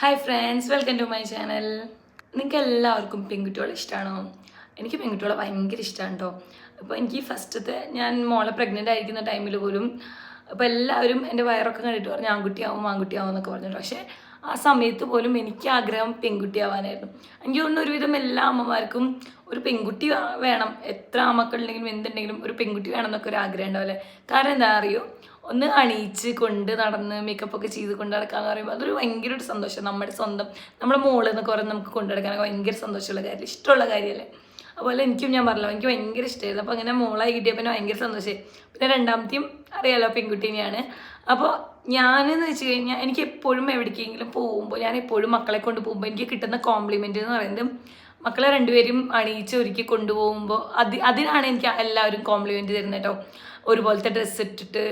Hi friends welcome to my channel നിങ്ങൾക്ക് എല്ലാവർക്കും പെൺകുട്ടികളെ ഇഷ്ടമാണോ എനിക്ക് പെൺകുട്ടികളെ ഭയങ്കര ഇഷ്ടമാണ് കേട്ടോ അപ്പോൾ എനിക്ക് ഫസ്റ്റത്തെ ഞാൻ മോളെ പ്രഗ്നന്റ് ആയിരിക്കുന്ന ടൈമിൽ പോലും അപ്പോൾ എല്ലാവരും എന്റെ വയറൊക്കെ കണ്ടിട്ട് പറഞ്ഞു ആൺകുട്ടിയാവും ആൺകുട്ടിയാവും എന്നൊക്കെ പറഞ്ഞിട്ട്. പക്ഷേ ആ സമയത്ത് പോലും എനിക്ക് ആഗ്രഹം പെൺകുട്ടിയാവാനായിരുന്നു. എനിക്ക് തോന്നുന്നു ഒരുവിധം എല്ലാ അമ്മമാർക്കും ഒരു പെൺകുട്ടി വേണം. എത്ര മക്കളുണ്ടെങ്കിലും എന്തുണ്ടെങ്കിലും ഒരു പെൺകുട്ടി വേണം എന്നൊക്കെ ഒരു ആഗ്രഹം ഉണ്ടാവില്ലേ കാരണം എന്താ അറിയോ? ഒന്ന് അണിയിച്ച് കൊണ്ട് നടന്ന് മേക്കപ്പ് ഒക്കെ ചെയ്ത് കൊണ്ട് നടക്കാന്ന് പറയുമ്പോൾ അതൊരു ഭയങ്കര ഒരു സന്തോഷം. നമ്മുടെ സ്വന്തം നമ്മുടെ മോൾ എന്നൊക്കെ പറയുന്നത് നമുക്ക് കൊണ്ടു നടക്കാനൊക്കെ ഭയങ്കര സന്തോഷമുള്ള കാര്യം ഇഷ്ടമുള്ള കാര്യമല്ലേ അതുപോലെ എനിക്കും ഞാൻ പറഞ്ഞല്ലോ എനിക്ക് ഭയങ്കര ഇഷ്ടമായിരുന്നു അപ്പോൾ അങ്ങനെ മോളായി കിട്ടിയപ്പോൾ പിന്നെ ഭയങ്കര സന്തോഷമായി പിന്നെ രണ്ടാമത്തെയും അറിയാലോ പെൺകുട്ടീനെയാണ്. അപ്പോൾ ഞാനെന്ന് വെച്ച് കഴിഞ്ഞാൽ എനിക്ക് എപ്പോഴും എവിടേക്കെങ്കിലും പോകുമ്പോൾ ഞാൻ എപ്പോഴും മക്കളെ കൊണ്ട് പോകുമ്പോൾ എനിക്ക് കിട്ടുന്ന കോംപ്ലിമെന്റ് എന്ന് പറയുന്നത് മക്കളെ രണ്ടുപേരും അണിയിച്ച് ഒരുക്കി കൊണ്ടുപോകുമ്പോൾ അത് അതിനാണ് എനിക്ക് എല്ലാവരും കോംപ്ലിമെന്റ് തരുന്നത് കേട്ടോ ഒരുപോലത്തെ ഡ്രസ്സ് ഇട്ടിട്ട്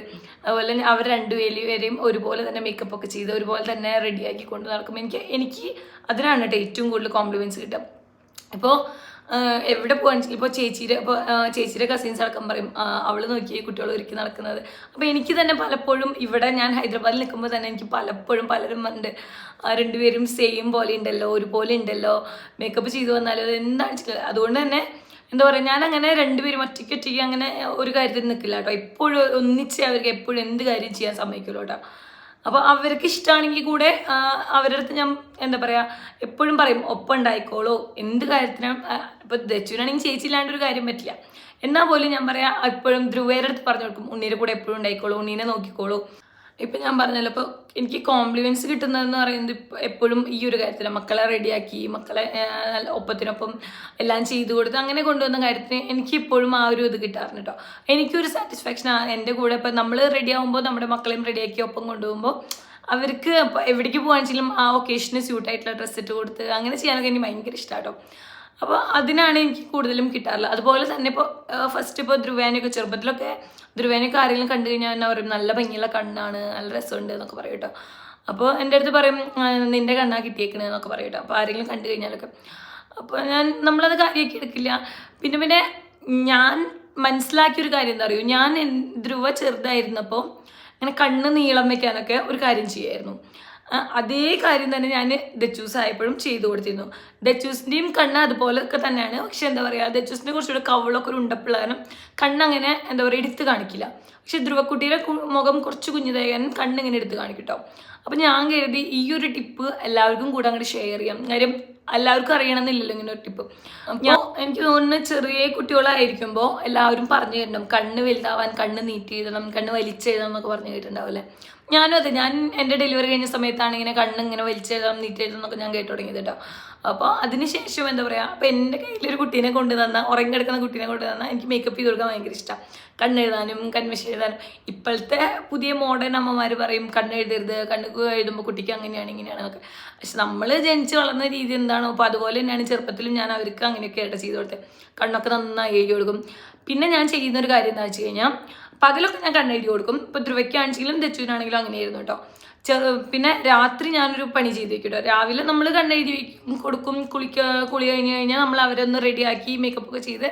അതുപോലെ തന്നെ അവർ രണ്ടുപേരെയും ഒരുപോലെ തന്നെ മേക്കപ്പ് ഒക്കെ ചെയ്ത് ഒരുപോലെ തന്നെ റെഡിയാക്കി കൊണ്ട് നടക്കുമ്പോൾ എനിക്ക് എനിക്ക് അതിനാണ് കേട്ടോ ഏറ്റവും കൂടുതൽ കോംപ്ലിമെന്റ്സ് കിട്ടുക. ഇപ്പോൾ എവിടെ പോകാൻ ഇപ്പോൾ ചേച്ചിയുടെ ഇപ്പോൾ ചേച്ചിയുടെ കസിൻസ് അടക്കം പറയും അവൾ നോക്കി കുട്ടികൾ ഒരുക്കി നടക്കുന്നത്. അപ്പോൾ എനിക്ക് തന്നെ പലപ്പോഴും ഇവിടെ ഞാൻ ഹൈദരാബാദിൽ നിൽക്കുമ്പോൾ തന്നെ എനിക്ക് പലപ്പോഴും പലരും ഉണ്ട് രണ്ടുപേരും സെയിം പോലെ ഉണ്ടല്ലോ ഒരുപോലെ ഉണ്ടല്ലോ മേക്കപ്പ് ചെയ്തു വന്നാലോ എന്താണ് വെച്ചിട്ടില്ല അതുകൊണ്ട് തന്നെ എന്താ പറയുക ഞാൻ അങ്ങനെ രണ്ടുപേരും ഒറ്റയ്ക്ക് ഒറ്റയ്ക്ക് അങ്ങനെ ഒരു കാര്യത്തിൽ നിൽക്കില്ല കേട്ടോ. എപ്പോഴും ഒന്നിച്ച് അവർക്ക് എപ്പോഴും എന്ത് കാര്യം ചെയ്യാൻ സമ്മതിക്കുമല്ലോ കേട്ടോ. അപ്പോൾ അവർക്ക് ഇഷ്ടമാണെങ്കിൽ കൂടെ അവരുടെ അടുത്ത് ഞാൻ എന്താ പറയുക എപ്പോഴും പറയും ഒപ്പം ഉണ്ടായിക്കോളൂ. എന്ത് കാര്യത്തിനും ഇപ്പോൾ ദച്ചുവിനാണെങ്കിൽ ചേച്ചിയില്ലാണ്ട് ഒരു കാര്യം പറ്റില്ല. എന്നാൽ പോലും ഞാൻ പറയാം എപ്പോഴും ധ്രുവേരുടെ അടുത്ത് പറഞ്ഞു കൊടുക്കും ഉണ്ണീരെ കൂടെ എപ്പോഴും ഉണ്ടായിക്കോളൂ ഉണ്ണീനെ നോക്കിക്കോളൂ. ഇപ്പം ഞാൻ പറഞ്ഞല്ലോ ഇപ്പോൾ എനിക്ക് കോംപ്ലിമെന്റ്സ് കിട്ടുന്നതെന്ന് പറയുന്നത് എപ്പോഴും ഈ ഒരു കാര്യത്തിൽ മക്കളെ റെഡിയാക്കി മക്കളെ ഒപ്പത്തിനൊപ്പം എല്ലാം ചെയ്തു കൊടുത്ത് അങ്ങനെ കൊണ്ടുവന്ന കാര്യത്തിന് എനിക്ക് ഇപ്പോഴും ആ ഒരു ഇത് കിട്ടാറുണ്ട് കേട്ടോ എനിക്കൊരു സാറ്റിസ്ഫാക്ഷൻ എന്റെ കൂടെ ഇപ്പം നമ്മൾ റെഡി ആകുമ്പോൾ നമ്മുടെ മക്കളെയും റെഡിയാക്കി ഒപ്പം കൊണ്ടുപോകുമ്പോൾ അവർക്ക് എവിടേക്ക് പോകാണെങ്കിലും ആ ഒക്കേഷന് സ്യൂട്ടായിട്ടുള്ള ഡ്രസ്സ് ഇട്ട് കൊടുത്ത് അങ്ങനെ ചെയ്യാനൊക്കെ എനിക്ക് ഭയങ്കര ഇഷ്ടമാണ് കേട്ടോ അപ്പോൾ അതിനാണ് എനിക്ക് കൂടുതലും കിട്ടാറുള്ളത്. അതുപോലെ തന്നെ ഇപ്പോൾ ഫസ്റ്റ് ഇപ്പോൾ ധ്രുവേനയൊക്കെ ചെറുപ്പത്തിലൊക്കെ ധ്രുവേനയൊക്കെ ആരെങ്കിലും കണ്ടു കഴിഞ്ഞാൽ എന്നാ പറയും നല്ല ഭംഗിയുള്ള കണ്ണാണ് നല്ല രസമുണ്ട് എന്നൊക്കെ പറയും കേട്ടോ. അപ്പോൾ എന്റെ അടുത്ത് പറയും "ആ, നിന്റെ കണ്ണാ കിട്ടിയേക്കണേ എന്നൊക്കെ പറയും കേട്ടോ. അപ്പോൾ ആരെങ്കിലും കണ്ടു കഴിഞ്ഞാലൊക്കെ. അപ്പോൾ ഞാൻ നമ്മളത് കാര്യമാക്കി എടുക്കില്ല. പിന്നെ പിന്നെ ഞാൻ മനസ്സിലാക്കിയൊരു കാര്യം എന്താ അറിയോ? ഞാൻ ധ്രുവ ചെറുതായിരുന്നപ്പോൾ അങ്ങനെ കണ്ണ് നീളം വെക്കാനൊക്കെ ഒരു കാര്യം ചെയ്യായിരുന്നു. അതേ കാര്യം തന്നെ ഞാൻ ദച്ചൂസ് ആയപ്പോഴും ചെയ്തു കൊടുത്തിരുന്നു. ദച്ചൂസിന്റെയും കണ്ണ് അതുപോലെ ഒക്കെ തന്നെയാണ്. പക്ഷെ എന്താ പറയുക ദച്ചൂസിന്റെ കുറച്ചുകൂടെ കവളൊക്കെ ഒരു ഉണ്ടപ്പിള്ളാനും കണ്ണങ്ങനെ എന്താ പറയുക എടുത്ത് കാണിക്കില്ല. പക്ഷെ ധ്രുവക്കുട്ടിയുടെ മുഖം കുറച്ച് കുഞ്ഞിതായാലും കണ്ണിങ്ങനെ എടുത്ത് കാണിക്കട്ടോ. കേട്ടോ അപ്പം ഞാൻ കരുതി ഈ ഒരു ടിപ്പ് എല്ലാവർക്കും കൂടെ അങ്ങോട്ട് ഷെയർ ചെയ്യാം. കാര്യം എല്ലാവർക്കും അറിയണമെന്നില്ലല്ലോ ഇങ്ങനെ ഒരു ടിപ്പ്. ഞാൻ എനിക്ക് തോന്നുന്നു ചെറിയ കുട്ടികളായിരിക്കുമ്പോൾ എല്ലാവരും പറഞ്ഞു തരണം. കണ്ണ് വലുതാവാൻ കണ്ണ് നീറ്റ് ചെയ്തണം കണ്ണ് വലിച്ചെഴുതണം എന്നൊക്കെ പറഞ്ഞു കേട്ടിട്ടുണ്ടാവില്ലേ ഞാനും അതെ. ഞാൻ എന്റെ ഡെലിവറി കഴിഞ്ഞ സമയത്താണ് ഇങ്ങനെ കണ്ണ് ഇങ്ങനെ വലിച്ചെഴുതണം നീറ്റ് എഴുതണം എന്നൊക്കെ ഞാൻ കേട്ടു തുടങ്ങിയത് കേട്ടോ. അപ്പോൾ അതിനുശേഷം എന്താ പറയുക അപ്പോൾ എന്റെ കയ്യിലൊരു കുട്ടീനെ കൊണ്ട് തന്ന ഉറങ്ങിക്കിടക്കുന്ന കുട്ടീനെ കൊണ്ട് തന്നാൽ എനിക്ക് മേക്കപ്പ് ചെയ്ത് കൊടുക്കാൻ ഭയങ്കര ഇഷ്ടമാണ് കണ്ണെഴുതാനും കൺവശ എഴുതാനും ഇപ്പോഴത്തെ പുതിയ മോഡേൺ അമ്മമാർ പറയും കണ്ണെഴുതരുത് കണ്ണ് എഴുതുമ്പോൾ കുട്ടിക്ക് അങ്ങനെയാണ് ഇങ്ങനെയാണെന്നൊക്കെ പക്ഷെ നമ്മൾ ജനിച്ച് വളർന്ന രീതി എന്താണോ അപ്പോൾ അതുപോലെ തന്നെയാണ് ചെറുപ്പത്തിലും ഞാൻ അവർക്ക് അങ്ങനെയൊക്കെ ആയിട്ട് ചെയ്ത് കൊടുത്തത്. കണ്ണൊക്കെ നന്നായി എഴുതി കൊടുക്കും. പിന്നെ ഞാൻ ചെയ്യുന്ന ഒരു കാര്യം എന്താ വെച്ച് കഴിഞ്ഞാൽ പകലൊക്കെ ഞാൻ കണ്ണെഴുതി കൊടുക്കും. ഇപ്പോൾ ധ്രുവയ്ക്കാണെങ്കിലും ദച്ചുവിനാണെങ്കിലും അങ്ങനെയായിരുന്നു കേട്ടോ. പിന്നെ രാത്രി ഞാനൊരു പണി ചെയ്ത് വെക്കട്ടോ രാവിലെ നമ്മൾ കണ്ണെഴുതി കൊടുക്കും കുളിക്ക കുളി കഴിഞ്ഞ് കഴിഞ്ഞാൽ നമ്മൾ അവരൊന്ന് റെഡിയാക്കി മേക്കപ്പ് ഒക്കെ ചെയ്ത്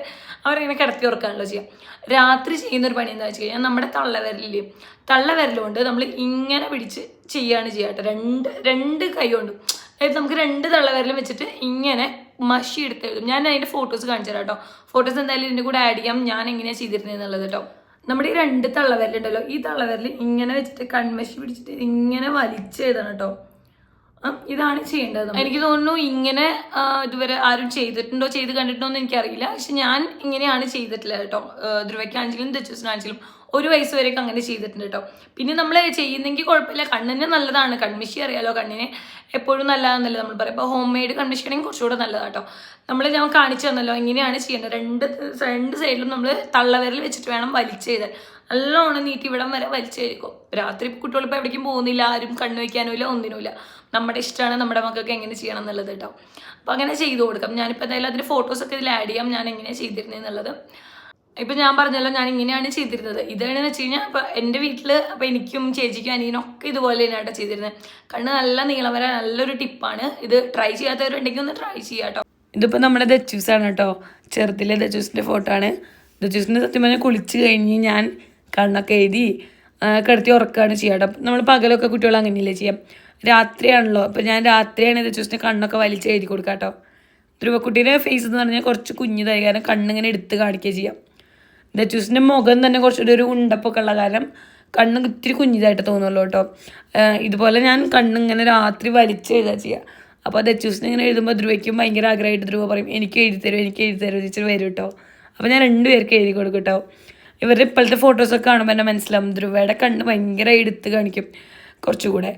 അവരിങ്ങനെ കിടത്തി ഉറക്കാണല്ലോ ചെയ്യാം. രാത്രി ചെയ്യുന്നൊരു പണി എന്താ വെച്ച് കഴിഞ്ഞാൽ നമ്മുടെ തള്ളവിരലില്ലേ? തള്ളവിരലുകൊണ്ട് നമ്മൾ ഇങ്ങനെ പിടിച്ച് ചെയ്യാണ് ചെയ്യാട്ടോ രണ്ട് രണ്ട് കൈ കൊണ്ടും അതായത് നമുക്ക് രണ്ട് തള്ളവിരലും വെച്ചിട്ട് ഇങ്ങനെ മഷി എടുത്ത് എഴുതും. ഞാൻ അതിന്റെ ഫോട്ടോസ് കാണിച്ചു തരാം കേട്ടോ ഫോട്ടോസ് എന്തായാലും ഇതിന്റെ കൂടെ ആഡ് ചെയ്യാം. ഞാൻ എങ്ങനെയാണ് ചെയ്തിരുന്നത് എന്നുള്ളത് കേട്ടോ നമ്മുടെ ഈ രണ്ട് തള്ളവരലുണ്ടല്ലോ ഈ തള്ളവരൽ ഇങ്ങനെ വെച്ചിട്ട് കൺമശി പിടിച്ചിട്ട് ഇങ്ങനെ വലിച്ചെഴുതണം കേട്ടോ ഇതാണ് ചെയ്യേണ്ടത് എനിക്ക് തോന്നുന്നു ഇങ്ങനെ ഇതുവരെ ആരും ചെയ്തിട്ടുണ്ടോ ചെയ്ത് കണ്ടിട്ടുണ്ടോ എന്ന് എനിക്കറിയില്ല. പക്ഷെ ഞാൻ ഇങ്ങനെയാണ് ചെയ്തിട്ടില്ല കേട്ടോ ധ്രുവയ്ക്കാണെങ്കിലും ദച്ചുസിനാണെങ്കിലും ഒരു വയസ്സ് വരെയൊക്കെ അങ്ങനെ ചെയ്തിട്ടുണ്ട് കേട്ടോ. പിന്നെ നമ്മൾ ചെയ്യുന്നെങ്കിൽ കുഴപ്പമില്ല. കണ്ണിന് നല്ലതാണ്. കൺമിഷി അറിയാലോ? കണ്ണിന് എപ്പോഴും നല്ലതാണെന്നല്ലേ നമ്മൾ പറയും. അപ്പോൾ ഹോം മെയ്ഡ് കൺമിഷി ആണെങ്കിൽ കുറച്ചുകൂടെ നല്ലതാണ് കേട്ടോ. നമ്മൾ ഞാൻ കാണിച്ചു തന്നല്ലോ. എങ്ങനെയാണ് ചെയ്യേണ്ടത്. രണ്ട് രണ്ട് സൈഡിലും നമ്മൾ തള്ളവിരൽ വെച്ചിട്ട് വേണം വലിച്ചെഴുതാൻ നല്ലോണം നീട്ടി ഇവിടം വരെ വലിച്ചായിരിക്കും രാത്രി കുട്ടികൾ ഇപ്പോൾ എവിടേക്കും പോകുന്നില്ല. ആരും കണ്ണു വയ്ക്കാനുമില്ല ഒന്നിനുമില്ല. നമ്മുടെ ഇഷ്ടമാണ് നമ്മുടെ മക്കൾക്ക് എങ്ങനെ ചെയ്യണം എന്നുള്ളത് കേട്ടോ. അപ്പോൾ അങ്ങനെ ചെയ്തു കൊടുക്കാം. ഞാനിപ്പോൾ എന്തായാലും അതിന്റെ ഫോട്ടോസൊക്കെ ഇതിൽ ആഡ് ചെയ്യാം. ഞാൻ എങ്ങനെയാണ് ചെയ്തിരുന്നത് എന്നുള്ളത്. ഇപ്പൊ ഞാൻ പറഞ്ഞല്ലോ ഞാൻ ഇങ്ങനെയാണ് ചെയ്തിരുന്നത്. ഇതാണെന്ന് വെച്ച് കഴിഞ്ഞാൽ ഇപ്പൊ എന്റെ വീട്ടിൽ അപ്പൊ എനിക്കും ചേച്ചിക്കും അനിയനും ഒക്കെ ഇതുപോലെ തന്നെയാട്ടോ ചെയ്തിരുന്നത് കണ്ണ് നല്ല നീളം വരാൻ നല്ലൊരു ടിപ്പാണ് ഇത് ട്രൈ ചെയ്യാത്തവരുണ്ടെങ്കിൽ ഒന്ന് ട്രൈ ചെയ്യാട്ടോ. ഇതിപ്പോ നമ്മുടെ ദച്ചൂസ് ആണ് കേട്ടോ ചെറുതിലെ ദച്ചൂസിന്റെ ഫോട്ടോ ആണ്. ദച്ചൂസിന്റെ സത്യം പറഞ്ഞാൽ കുളിച്ച് കഴിഞ്ഞ് ഞാൻ കണ്ണൊക്കെ എഴുതി കിടത്തി ഉറക്കുകയാണ് ചെയ്യാട്ടോ നമ്മൾ പകലൊക്കെ കുട്ടികൾ അങ്ങനെയല്ലേ ചെയ്യാം. രാത്രിയാണല്ലോ. അപ്പോൾ ഞാൻ രാത്രിയാണ് ദച്ചൂസിന്റെ കണ്ണൊക്കെ വലിച്ച് എഴുതി കൊടുക്കാം കേട്ടോ ഫേസ് എന്ന് പറഞ്ഞാൽ കുറച്ച് കുഞ്ഞിതായി. കാരണം കണ്ണിങ്ങനെ എടുത്ത് കാണിക്കുക ചെയ്യാം. ദച്ചൂസിന്റെ മുഖം തന്നെ കുറച്ചുകൂടി ഒരു ഉണ്ടപ്പൊക്കെ ഉള്ള കാരണം കണ്ണ് ഇത്തിരി കുഞ്ഞിതായിട്ട് തോന്നുള്ളൂ കേട്ടോ. ഇതുപോലെ ഞാൻ കണ്ണിങ്ങനെ രാത്രി വലിച്ച് എഴുതാ ചെയ്യുക അപ്പോൾ ദച്ചൂസിന് ഇങ്ങനെ എഴുതുമ്പോൾ ധ്രുവയ്ക്കും ഭയങ്കര ആഗ്രഹമായിട്ട് ധ്രുവ പറയും എനിക്ക് എഴുതി തരും എനിക്ക് എഴുതി തരും ടീച്ചർ വരും കേട്ടോ. അപ്പോൾ ഞാൻ രണ്ടുപേർക്ക് എഴുതി കൊടുക്കും കേട്ടോ. ഇവരുടെ ഇപ്പോഴത്തെ ഫോട്ടോസൊക്കെ കാണുമ്പോൾ തന്നെ മനസ്സിലാവും ധ്രുവയുടെ കണ്ണ് ഭയങ്കര എടുത്ത് കാണിക്കും കുറച്ചുകൂടെ.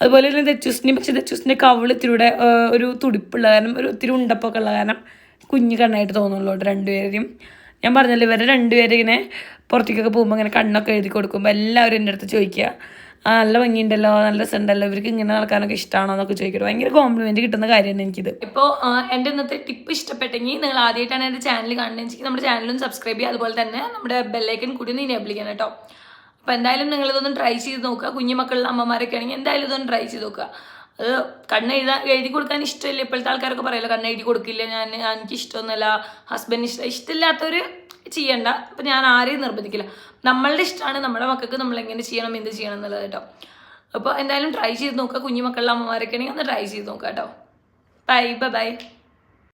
അതുപോലെ തന്നെ ദച്ചൂസിനെ പക്ഷേ ദച്ചൂസിന്റെ കവിൾ ഇത്തിരിയുടെ ഒരു തുടിപ്പുള്ള കാരണം ഒരു ഒത്തിരി ഉണ്ടപ്പൊക്കെ ഉള്ള കാരണം കുഞ്ഞു കണ്ണായിട്ട് തോന്നുള്ളൂ കേട്ടോ രണ്ടുപേരെയും ഞാൻ പറഞ്ഞല്ലോ ഇവരെ രണ്ടുപേരും ഇങ്ങനെ പുറത്തേക്കൊക്കെ പോകുമ്പോൾ ഇങ്ങനെ കണ്ണൊക്കെ എഴുതി കൊടുക്കുമ്പോൾ എല്ലാവരും എന്റെ അടുത്ത് ചോദിക്കുക ആ നല്ല ഭംഗിയുണ്ടല്ലോ നല്ല രസമുണ്ടല്ലോ ഇവർക്ക് ഇങ്ങനെ നടക്കാനൊക്കെ ഇഷ്ടമാണോ എന്നൊക്കെ ചോദിക്കും ഭയങ്കര കോംപ്ലിമെന്റ് കിട്ടുന്ന കാര്യമാണ് എനിക്കിത്. ഇപ്പോൾ എന്റെ ഇന്നത്തെ ടിപ്പ് ഇഷ്ടപ്പെട്ടെങ്കിൽ നിങ്ങൾ ആദ്യമായിട്ടാണ് എന്റെ ചാനൽ കാണുന്നത് നമ്മുടെ ചാനലും സബ്സ്ക്രൈബ് ചെയ്യുക. അതുപോലെ തന്നെ നമ്മുടെ ബെല്ലൈക്കൻ കൂടി ഒന്ന് ഇനേബിൾ ചെയ്യണം കേട്ടോ. അപ്പോൾ എന്തായാലും നിങ്ങളിതൊന്ന് ട്രൈ ചെയ്ത് നോക്കുക. കുഞ്ഞു മക്കളുടെ അമ്മമാരൊക്കെ ആണെങ്കിൽ എന്തായാലും ഇതൊന്ന് ട്രൈ ചെയ്ത് നോക്കുക. അത് കണ്ണ് എഴുതാൻ എഴുതി കൊടുക്കാൻ ഇഷ്ടമില്ല. ഇപ്പോഴത്തെ ആൾക്കാരൊക്കെ പറയല്ലോ കണ്ണ് എഴുതി കൊടുക്കില്ല ഞാൻ എനിക്ക് ഇഷ്ടമൊന്നുമല്ല ഹസ്ബൻഡ് ഇഷ്ടം ഇഷ്ടമില്ലാത്തവർ ചെയ്യണ്ട. അപ്പം ഞാൻ ആരെയും നിർബന്ധിക്കില്ല. നമ്മളുടെ ഇഷ്ടമാണ് നമ്മുടെ മക്കൾക്ക് നമ്മൾ എങ്ങനെ ചെയ്യണം എന്ത് ചെയ്യണം എന്നുള്ളത് കേട്ടോ. അപ്പോൾ എന്തായാലും ട്രൈ ചെയ്ത് നോക്കുക കുഞ്ഞു മക്കളുടെ അമ്മമാരൊക്കെ ആണെങ്കിൽ ഒന്ന് ട്രൈ ചെയ്ത് നോക്കുക കേട്ടോ. Bye bye